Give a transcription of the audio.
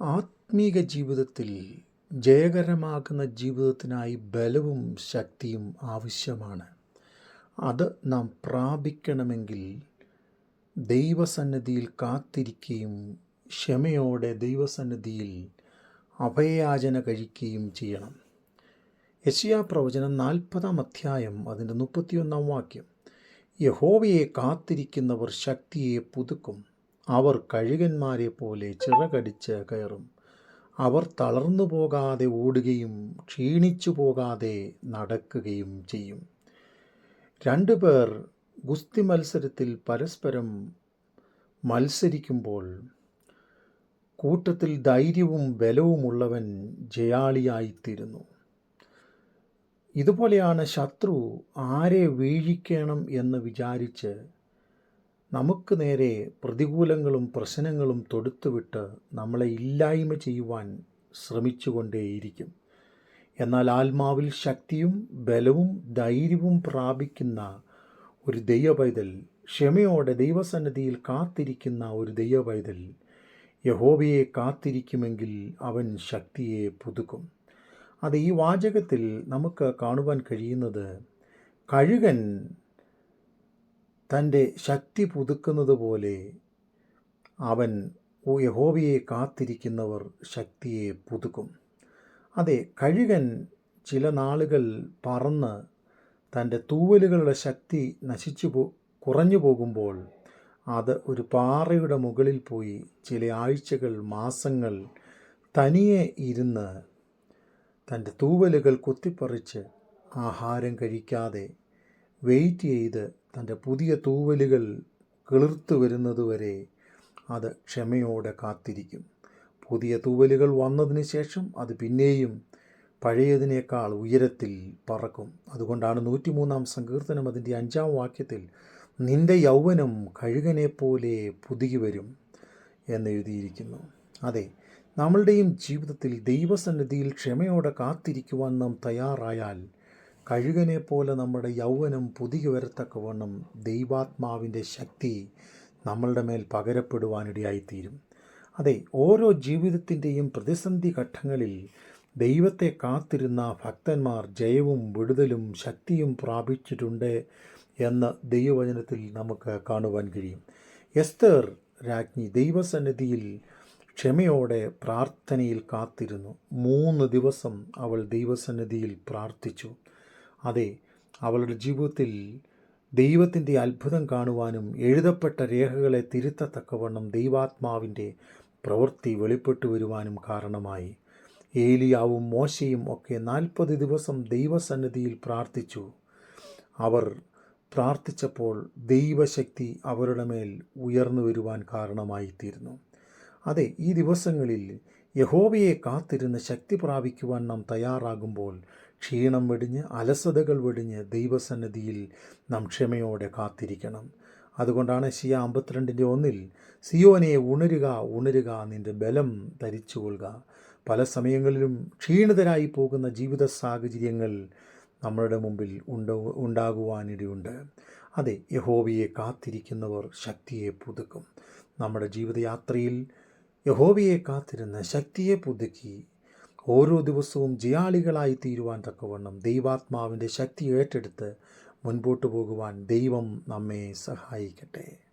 ആത്മീക ജീവിതത്തിൽ ജയകരമാകുന്ന ജീവിതത്തിനായി ബലവും ശക്തിയും ആവശ്യമാണ്. അത് നാം പ്രാപിക്കണമെങ്കിൽ ദൈവസന്നിധിയിൽ കാത്തിരിക്കുകയും ക്ഷമയോടെ ദൈവസന്നിധിയിൽ അഭയയാചന കഴിക്കുകയും ചെയ്യണം. യശയാ പ്രവചനം നാൽപ്പതാം അധ്യായം അതിന്റെ മുപ്പത്തിയൊന്നാം വാക്യം. യഹോവയെ കാത്തിരിക്കുന്നവർ ശക്തിയെ പുതുക്കും. അവർ കഴുകന്മാരെ പോലെ ചിറകടിച്ച് കയറും. അവർ തളർന്നു പോകാതെ ഓടുകയും ക്ഷീണിച്ചു പോകാതെ നടക്കുകയും ചെയ്യും. രണ്ടുപേർ ഗുസ്തി മത്സരത്തിൽ പരസ്പരം മത്സരിക്കുമ്പോൾ കൂട്ടത്തിൽ ധൈര്യവും ബലവുമുള്ളവൻ ജയാളിയായിത്തീരുന്നു. ഇതുപോലെയാണ് ശത്രു ആരെ വീഴിക്കണം എന്ന് വിചാരിച്ച് നമുക്ക് നേരെ പ്രതികൂലങ്ങളും പ്രശ്നങ്ങളും തൊടുത്തുവിട്ട് നമ്മളെ ഇല്ലായ്മ ചെയ്യുവാൻ ശ്രമിച്ചുകൊണ്ടേയിരിക്കും. എന്നാൽ ആത്മാവിൽ ശക്തിയും ബലവും ധൈര്യവും പ്രാപിക്കുന്ന ഒരു ദൈവപൈതൽ ക്ഷമയോടെ ദൈവസന്നിധിയിൽ കാത്തിരിക്കുന്ന ഒരു ദൈവപൈതൽ യഹോബയെ കാത്തിരിക്കുമെങ്കിൽ അവൻ ശക്തിയെ പുതുക്കും. അത് ഈ വാചകത്തിൽ നമുക്ക് കാണുവാൻ കഴിയുന്നത് കഴുകൻ തന്റെ ശക്തി പുതുക്കുന്നത് പോലെ അവൻ യഹോവയെ കാത്തിരിക്കുന്നവർ ശക്തിയെ പുതുക്കും. അതെ കഴുകൻ ചില നാളുകൾ പറന്ന് തന്റെ തൂവലുകളുടെ ശക്തി നശിച്ചു പോ കുറഞ്ഞു പോകുമ്പോൾ അത് ഒരു പാറയുടെ മുകളിൽ പോയി ചില ആഴ്ചകൾ മാസങ്ങൾ തനിയെ ഇരുന്ന് തന്റെ തൂവലുകൾ കുത്തിപ്പറിച്ച് ആഹാരം കഴിക്കാതെ വെയിറ്റ് ചെയ്ത് തന്റെ പുതിയ തൂവലുകൾ കിളിർത്തു വരുന്നതുവരെ അത് ക്ഷമയോടെ കാത്തിരിക്കും. പുതിയ തൂവലുകൾ വന്നതിന് ശേഷം അത് പിന്നെയും പഴയതിനേക്കാൾ ഉയരത്തിൽ പറക്കും. അതുകൊണ്ടാണ് നൂറ്റിമൂന്നാം സങ്കീർത്തനം അതിന്റെ അഞ്ചാം വാക്യത്തിൽ നിന്റെ യൗവനം കഴുകനെപ്പോലെ പുതുകി വരും എന്നെഴുതിയിരിക്കുന്നു അതെ നമ്മളുടെയും ജീവിതത്തിൽ ദൈവസന്നിധിയിൽ ക്ഷമയോടെ കാത്തിരിക്കുവാൻ നാം തയ്യാറായാൽ കഴുകനെ പോലെ നമ്മുടെ യൗവനം പുതുകി വരത്തക്കവണ്ണം ദൈവാത്മാവിന്റെ ശക്തി നമ്മളുടെ മേൽ പകരപ്പെടുവാനിടയായിത്തീരും. അതെ ഓരോ ജീവിതത്തിന്റെയും പ്രതിസന്ധി ഘട്ടങ്ങളിൽ ദൈവത്തെ കാത്തിരുന്ന ഭക്തന്മാർ ജയവും വിടുതലും ശക്തിയും പ്രാപിച്ചിട്ടുണ്ട് എന്ന് ദൈവവചനത്തിൽ നമുക്ക് കാണുവാൻ കഴിയും. എസ്തർ രാജ്ഞി ദൈവസന്നിധിയിൽ ക്ഷമയോടെ പ്രാർത്ഥനയിൽ കാത്തിരുന്നു. മൂന്ന് ദിവസം അവൾ ദൈവസന്നിധിയിൽ പ്രാർത്ഥിച്ചു. അതെ അവളുടെ ജീവിതത്തിൽ ദൈവത്തിന്റെ അത്ഭുതം കാണുവാനും എഴുതപ്പെട്ട രേഖകളെ തിരുത്തത്തക്കവണ്ണം ദൈവാത്മാവിന്റെ പ്രവൃത്തി വെളിപ്പെട്ടു വരുവാനും കാരണമായി. ഏലിയാവും മോശയും ഒക്കെ നാൽപ്പത് ദിവസം ദൈവസന്നിധിയിൽ പ്രാർത്ഥിച്ചു. അവർ പ്രാർത്ഥിച്ചപ്പോൾ ദൈവശക്തി അവരുടെ മേൽ ഉയർന്നു വരുവാൻ കാരണമായിത്തീരുന്നു. അതെ ഈ ദിവസങ്ങളിൽ യഹോവയെ കാത്തിരുന്ന് ശക്തി പ്രാപിക്കുവാൻ നാം തയ്യാറാകുമ്പോൾ ക്ഷീണം വെടിഞ്ഞ് അലസതകൾ വെടിഞ്ഞ് ദൈവസന്നിധിയിൽ നാം ക്ഷമയോടെ കാത്തിരിക്കണം. അതുകൊണ്ടാണ് ഷിയ അമ്പത്തിരണ്ടിന്റെ ഒന്നിൽ സിയോനെ ഉണരുക ഉണരുക നിന്റെ ബലം ധരിച്ചുകൊള്ളുക. പല സമയങ്ങളിലും ക്ഷീണിതരായി പോകുന്ന ജീവിത സാഹചര്യങ്ങൾ നമ്മളുടെ മുമ്പിൽ ഉണ്ട ഉണ്ടാകുവാനിടയുണ്ട്. അതെ യഹോവയെ കാത്തിരിക്കുന്നവർ ശക്തിയെ പുതുക്കും. നമ്മുടെ ജീവിതയാത്രയിൽ യഹോവയെ കാത്തിരുന്ന ശക്തിയെ പുതുക്കി ഓരോ ദിവസവും ജയാളികളായി തീരുവാൻ തക്കവണ്ണം ദൈവാത്മാവിന്റെ ശക്തി ഏറ്റെടുത്ത് മുൻപോട്ട് പോകുവാൻ ദൈവം നമ്മെ സഹായിക്കട്ടെ.